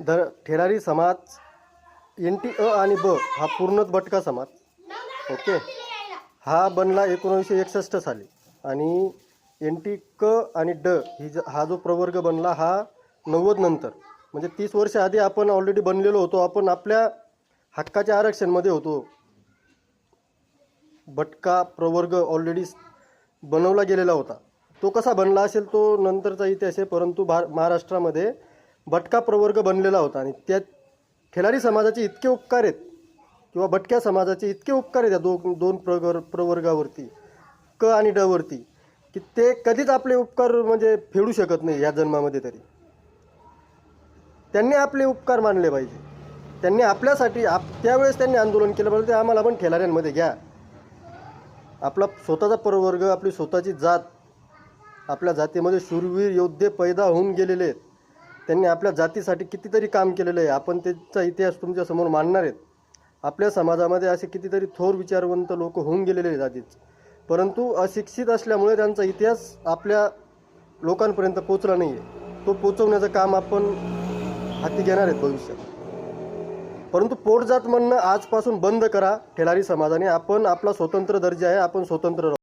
ध ठेरारी समाज N T अ आणि ब हा पूर्णच भटका समाज. ओके? हा बनला एकोणीसशे एकसष्ट साली. आणि एन टी क आणि ड ही ज हा जो प्रवर्ग बनला हा नव्वद नंतर. म्हणजे तीस वर्ष आधी आपण ऑलरेडी बनलेलो होतो. आपण आपल्या हक्काच्या आरक्षणमध्ये होतो. भटका प्रवर्ग ऑलरेडी बनवला गेलेला होता. तो कसा बनला असेल तो नंतरचा इतिहास आहे. परंतु भार महाराष्ट्रामध्ये भटका प्रवर्ग बनलेला होता आणि त्या खिलारी समाजाचे इतके उपकार आहेत किंवा भटक्या समाजाचे इतके उपकार आहेत या दोन दोन प्रगर प्रवर्गावरती क आणि ड वरती की ते कधीच आपले उपकार म्हणजे फेडू शकत नाही या जन्मामध्ये तरी. त्यांनी आपले उपकार मानले पाहिजे. त्यांनी आपल्यासाठी आप त्यावेळेस त्यांनी आंदोलन केलं पाहिजे ते आम्हाला पण खिलाऱ्यांमध्ये घ्या. आपला स्वतःचा प्रवर्ग आपली स्वतःची जात आपल्या जातीमध्ये शूरवीर योद्धे पैदा होऊन गेलेले आहेत. त्यांनी आपल्या जातीसाठी कितीतरी काम केलेलं आहे. आपण त्याचा इतिहास तुमच्यासमोर मांडणार आहेत. आपल्या समाजामध्ये असे कितीतरी थोर विचारवंत लोक होऊन गेलेले आहेत आधीच. परंतु अशिक्षित असल्यामुळे त्यांचा इतिहास आपल्या लोकांपर्यंत पोचला नाही आहे तो पोचवण्याचं काम आपण हाती घेणार आहेत भविष्यात. परंतु पोटजात म्हणणं आजपासून बंद करा. ठेलारी समाजाने आपण आपला स्वतंत्र दर्जा आहे. आपण स्वतंत्र